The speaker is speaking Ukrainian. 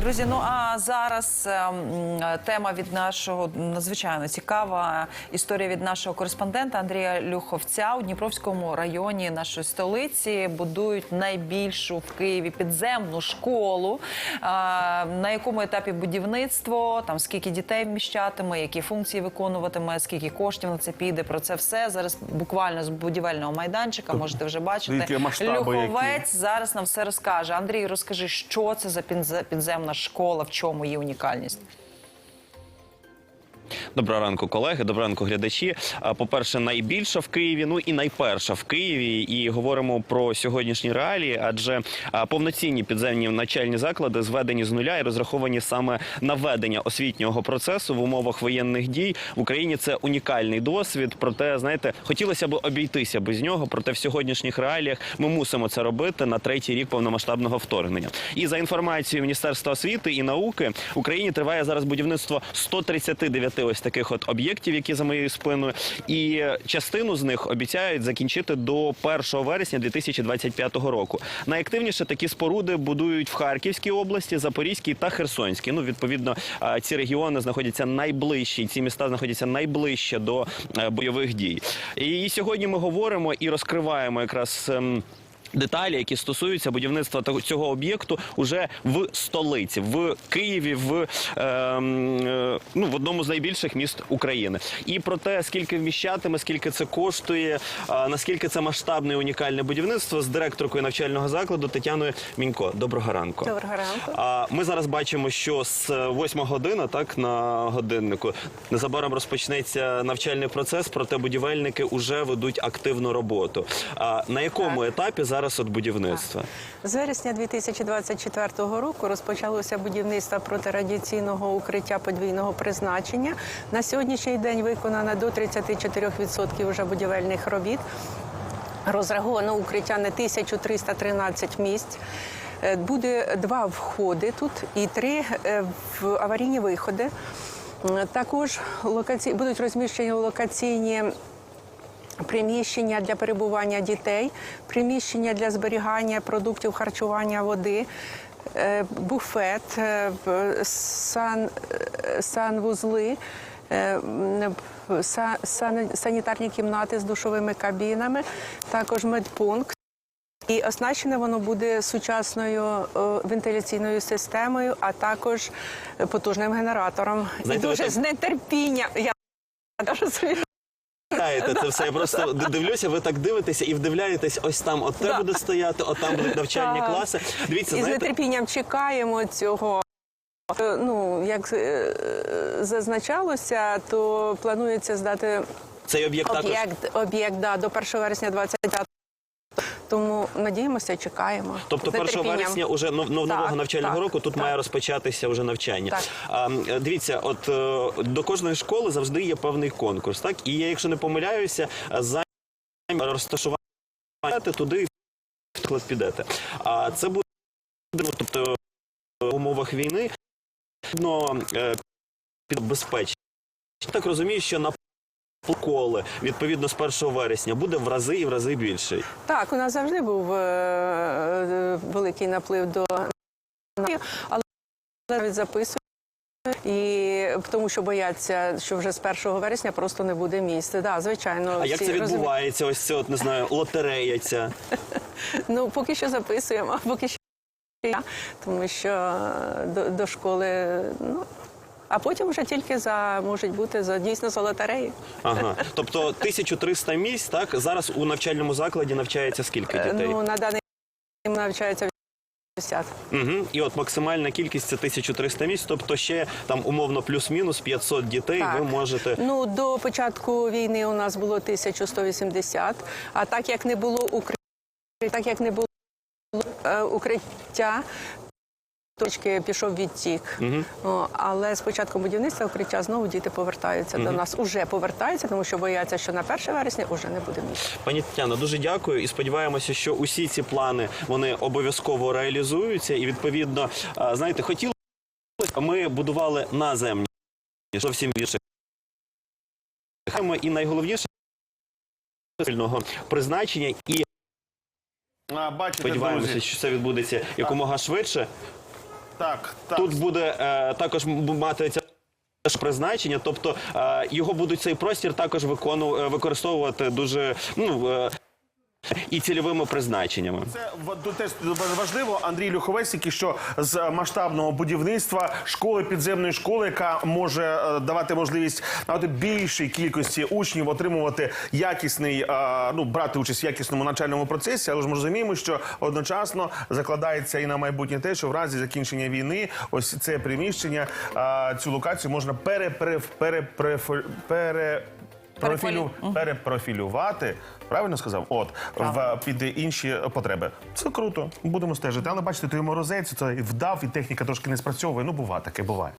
Друзі, ну а зараз ем, тема від нашого надзвичайно цікава історія від нашого кореспондента Андрія Люховця у Дніпровському районі нашої столиці будують найбільшу в Києві підземну школу. На якому етапі будівництво, там скільки дітей вміщатиме, які функції виконуватиме, скільки коштів на це піде. Про це все зараз буквально з будівельного майданчика можете вже бачити. Люховець зараз нам все розкаже. Андрій, розкажи, що це за підзе- підземна школа, в чому її унікальність? Доброго ранку, колеги. Доброго ранку, глядачі. А, По-перше, найбільша в Києві, ну і найперша в Києві. І говоримо про сьогоднішні реалії, адже повноцінні підземні навчальні заклади зведені з нуля і розраховані саме на ведення освітнього процесу в умовах воєнних дій в Україні. Це унікальний досвід. Проте, знаєте, хотілося б обійтися без нього. Проте в сьогоднішніх реаліях ми мусимо це робити на третій рік повномасштабного вторгнення. І за інформацією Міністерства освіти і науки в Україні триває зараз будівництво 139 ось таких от об'єктів, які за моєю спиною, і частину з них обіцяють закінчити до 1 вересня 2025 року. Найактивніше такі споруди будують в Харківській області, Запорізькій та Херсонській. Ну, відповідно, ці регіони знаходяться найближчі, ці міста знаходяться найближче до е, бойових дій. І сьогодні ми говоримо і розкриваємо якраз. Деталі, які стосуються будівництва цього об'єкту, уже в столиці, в Києві, в, ем, е, ну, в одному з найбільших міст України. І про те, скільки вміщатиме, скільки це коштує, а, наскільки це масштабне і унікальне будівництво з директоркою навчального закладу Тетяною Мінько. Доброго ранку. Доброго ранку. А ми зараз бачимо, що з 8 година, так на годиннику, незабаром розпочнеться навчальний процес, проте будівельники вже ведуть активну роботу. А на якому етапі зараз от будівництва? З вересня 2024 року розпочалося будівництво протирадіаційного укриття подвійного призначення. На сьогоднішній день виконано до 34% вже будівельних робіт. Розраховано укриття на 1313 місць. Е, Буде два входи тут і три е, аварійні виходи. Також локаці... будуть розміщені локаційні приміщення для перебування дітей, приміщення для зберігання продуктів харчування води. е, Буфет, е, сан, санвузли, е, сан- санітарні кімнати з душовими кабінами, також медпункт. І оснащене воно буде сучасною вентиляційною системою, а також потужним генератором. Знаєте, і дуже так- з нетерпінням. Я. Знаєте, це все. Я просто дивлюся, ви так дивитеся і вдивляєтесь, ось там от те буде стояти, от там будуть навчальні Так. класи. Дивіться, І з знаєте, нетерпінням чекаємо цього. Е, Ну, як е, зазначалося, то планується здати цей об'єкт також. об'єкт об'єкт да, до 1 вересня 25 тому надіємося, чекаємо. Тобто З 1 вересня уже нов- нов- Так, навчального так, року тут так. має розпочатися вже навчання. Так. А, е, дивіться, от е, до кожної школи завжди є певний конкурс, так? І я, якщо не помиляюся, е, за розташування туди вклад підете. А це буде ну, тобто в умовах війни ну, е, безпечно. Так розумію, що на школи, відповідно з 1 вересня, буде в рази і в рази більший. Так, у нас завжди був е, е, великий наплив до але навіть записують. І тому, що бояться, що вже з 1 вересня просто не буде місць. Да, звичайно, А як це відбувається? Ось це, от не знаю, лотерея ця. Ну, поки що записуємо, поки що я, тому що до, до школи, ну, а потім вже тільки за можуть бути за дійсно за лотереї. Ага. Тобто 1300 місць, так? Зараз у навчальному закладі навчається скільки Е, дітей? Ну, на даний навчається 50. Угу. І от максимальна кількість це 1300 місць, тобто ще там умовно плюс-мінус 500 дітей Так. ви можете. Ну, до початку війни у нас було 1180, а так як не було укриття, так як не було е, укриття, Точки пішов відтік, О, але з початком будівництва укриття знову діти повертаються до нас. Уже повертаються, тому що бояться, що на 1 вересня уже не буде місця. Пані Тетяно, дуже дякую і сподіваємося, що усі ці плани вони обов'язково реалізуються. І відповідно, знаєте, хотілося, ми будували на наземні зовсім більше. І найголовніше спільного призначення і А, бачите, сподіваємося, друзі, що це відбудеться якомога швидше. Так, так. Тут буде е, також мати ця призначення, тобто е, його будуть цей простір також викону, е, використовувати дуже ну. І цільовими призначеннями. Це теж важливо. Андрій Люховець, який що з масштабного будівництва школи підземної школи, яка може е, давати можливість давати більшій кількості учнів отримувати якісний, е, ну брати участь в якісному навчальному процесі. Але ж ми розуміємо, що одночасно закладається і на майбутнє те, що в разі закінчення війни, ось це приміщення, е, цю локацію можна перепрев, перепреф- пере Профілю, перепрофілювати, правильно сказав? От в під інші потреби. Це круто, будемо стежити. Але бачите, той морозець це вдав, і техніка трошки не спрацьовує. Ну, буває таке, буває.